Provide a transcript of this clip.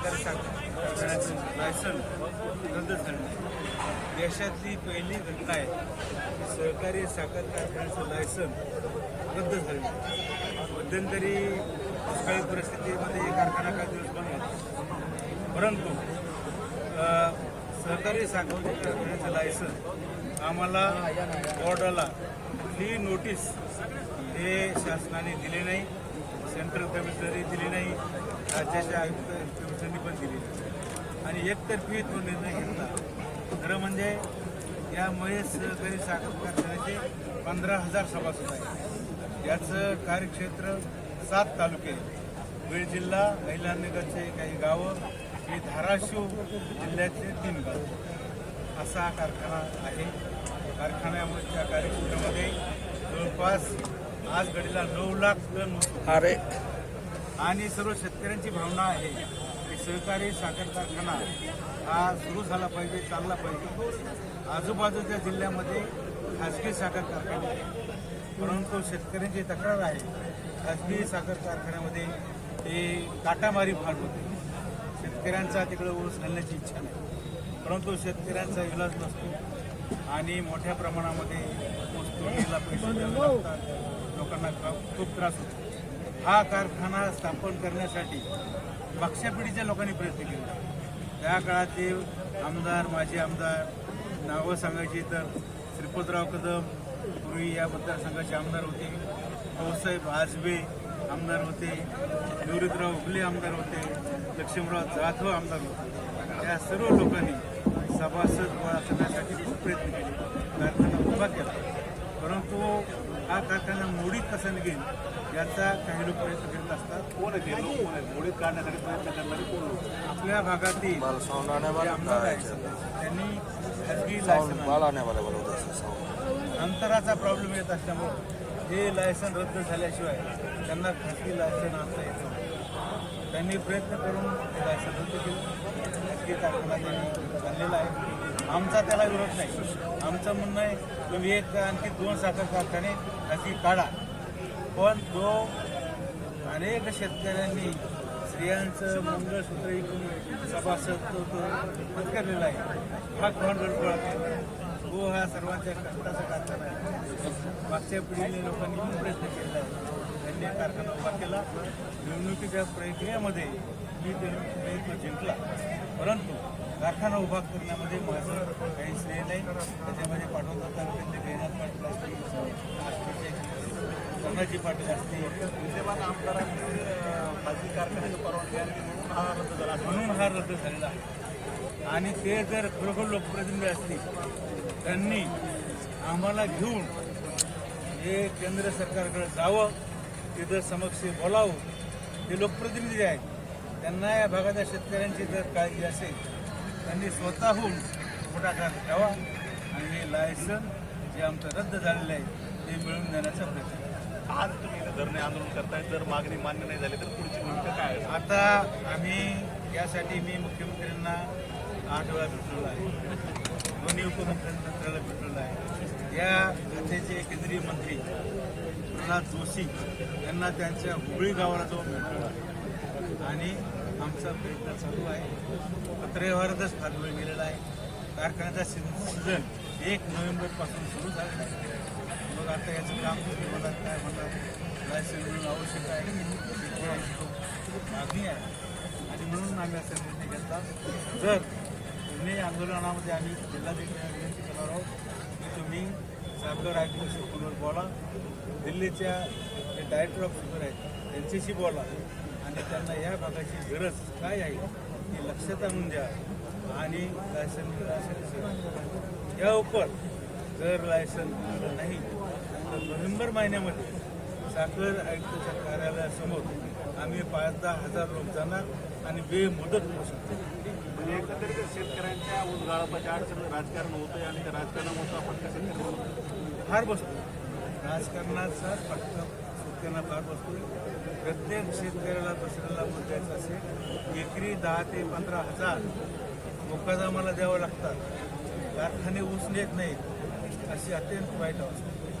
साखर लायसन रद्द झालं देशातली पहिली घटना आहे. की सहकारी साखर कारखान्याचं लायसन रद्द झालं. मध्यंतरी दुष्काळी परिस्थितीमध्ये कारखाना काही दिवस बंद होता. परंतु सहकारी साखर कारखान्याचं लायसन आम्हाला बोर्डाला ही नोटीस हे शासनाने दिले नाही सेंट्रल कमिशनरी दिली नाही राज्याच्या आयुक्त कमिशनरनी पण दिली. आणि एकतर्फी तो निर्णय घेतला. खरं म्हणजे यामुळे सहकारी साखर कारखान्याचे पंधरा हजार सभासद आहेत. याचं कार्यक्षेत्र सात तालुके बीड जिल्हा अहिल्यानगरचे काही गावं हे धाराशिव जिल्ह्यातले तीन गाव. असा हा कारखाना आहे. कारखान्याच्या कार्यक्षेत्रामध्ये जवळपास आज घडीला नऊ लाख टन अरे. आणि सर्व शेतकऱ्यांची भावना आहे की सहकारी साखर कारखाना हा सुरू झाला पाहिजे चालला पाहिजे. आजूबाजूच्या जिल्ह्यामध्ये खाजगी साखर कारखाने आहेत. परंतु शेतकऱ्यांची तक्रार आहे खाजगी साखर कारखान्यामध्ये ते काटामारी फार होते. शेतकऱ्यांचा तिकडे ऊस घालण्याची इच्छा नाही. परंतु शेतकऱ्यांचा इलाज नसतो आणि मोठ्या प्रमाणामध्ये ऊस तोडणीला पैसे द्यावे लागतात. लोकांना खूप त्रास होतो. हा कारखाना स्थापन करण्यासाठी मागच्या पिढीच्या लोकांनी प्रयत्न केले. त्या काळातील आमदार माजी आमदार नावं सांगायची तर श्रीपतराव कदम पूर्वी या मतदारसंघाचे आमदार होते. भाऊसाहेब आजबे आमदार होते. निवृत्तराव उगले आमदार होते. लक्ष्मीराव जाधव आमदार होते. या सर्व लोकांनी सभासद गोळा करण्यासाठी खूप प्रयत्न केले. कारखाना उभा केला. परंतु हा कारखाना मोडीत कसा निघेल याचा काही लोक प्रयत्न करीत असतात. कोण आहे ते लोक? कोण आहेत मोडीत काढण्यासाठी प्रयत्न करणारे कोण लोक? आपल्या भागातील जे आमदार आहेत त्यांनी खाजगी लायसन अंतराचा प्रॉब्लेम येत असल्यामुळे हे लायसन रद्द झाल्याशिवाय त्यांना खाजगी लायसन आणता येत नाही. त्यांनी प्रयत्न करून हे लायसन रद्द केलं. खाजगी कारखाना त्यांनी आणलेला आहे. आमचा त्याला विरोध नाही. आमचं म्हणणं आहे तुम्ही एक आणखी दोन साखर कारखाने अशी काढा. पण तो अनेक शेतकऱ्यांनी स्त्रियांचं मंगळसूत्र इकून सभासद तो पत्करलेला आहे. हा कोण गडबड तो हा सर्वांच्या कष्टाचा कारखाना आहे. मागच्या पिढीने लोकांनी पण प्रयत्न केला. आहे त्यांनी हा कारखाना उभा केला. निवडणुकीच्या प्रक्रियेमध्ये मी ते प्रयत्न जिंकला. परंतु कारखाना उभा करण्यामध्ये माझं काही श्रेय नाही. त्याच्यामध्ये पाठवत तालुक्यातले गैनाथ पाटील असतील धनाजी पाटील असतील विद्यमान आमदारांनी खाजगी कारखान्याची परवानगी आणली म्हणून हा रद्द झाला. म्हणून हा रद्द झालेला आहे. आणि ते जर खरोखर लोकप्रतिनिधी असतील त्यांनी आम्हाला घेऊन हे केंद्र सरकारकडे जावं तिथं समक्ष बोलावं ते लोकप्रतिनिधी आहेत त्यांना या भागाच्या शेतकऱ्यांची जर काळजी असेल त्यांनी स्वतःहून पुढाकार घ्यावा आणि हे लायसन जे आमचं रद्द झालेलं आहे ते मिळवून देण्याचा प्रयत्न. आज तुम्ही इथे धरणे आंदोलन करताय जर मागणी मान्य नाही झाली तर पुढची भूमिका काय आहे? आता आम्ही यासाठी मी मुख्यमंत्र्यांना आठ वेळा भेटलेलो आहे. दोन्ही उपमुख्यमंत्र्याला भेटलेलो आहे. या खात्याचे केंद्रीय मंत्री प्रल्हाद जोशी यांना त्यांच्या हुबळी गावाला जाऊन भेटलेलो आहे. आणि आमचा प्रयत्न चालू आहे. पत्रव्यवहारातच फार वेळ गेलेला आहे. कारखान्याचा सीझन एक नोव्हेंबरपासून सुरू झालेला आहे. मग आता याचं काम मला काय म्हणतात लायसन मिळणं आवश्यक आहे. खूप मागणी आहे. आणि म्हणून आम्ही असा निर्णय घेतला. जर तुम्ही आंदोलनामध्ये आम्ही जिल्हाधिकाऱ्यांना विनंती करणार आहोत की तुम्ही साखर आयुक्त शुक्रवर बोला. दिल्लीच्या जे डायरेक्टर ऑफ शुगर आहेत त्यांच्याशी बोला. आणि त्यांना या भागाची गरज काय आहे ही लक्षात आणून द्या. आणि लायसन. या उपर जर लायसन मिळालं नाही तर नोव्हेंबर महिन्यामध्ये साखर आयुक्ताच्या कार्यालयासमोर आम्ही पाच दहा हजार लोक जाणार आणि बेमुदत पोषण म्हणजे एकंदरीत शेतकऱ्यांच्या उद्गाळपाच्या अडचण राजकारण होतंय आणि त्या राजकारणामुळे आपण कसं फार बसतो. राजकारणाचा फटका शेतकऱ्यांना फार बसतो. प्रत्येक शेतकऱ्याला दुसऱ्याला मत द्यायचं असेल. एकरी दहा ते पंधरा हजार मुकादामाला द्यावं लागतात. कारखाने ऊस नेत नाहीत. अशी अत्यंत वाईट अवस्था.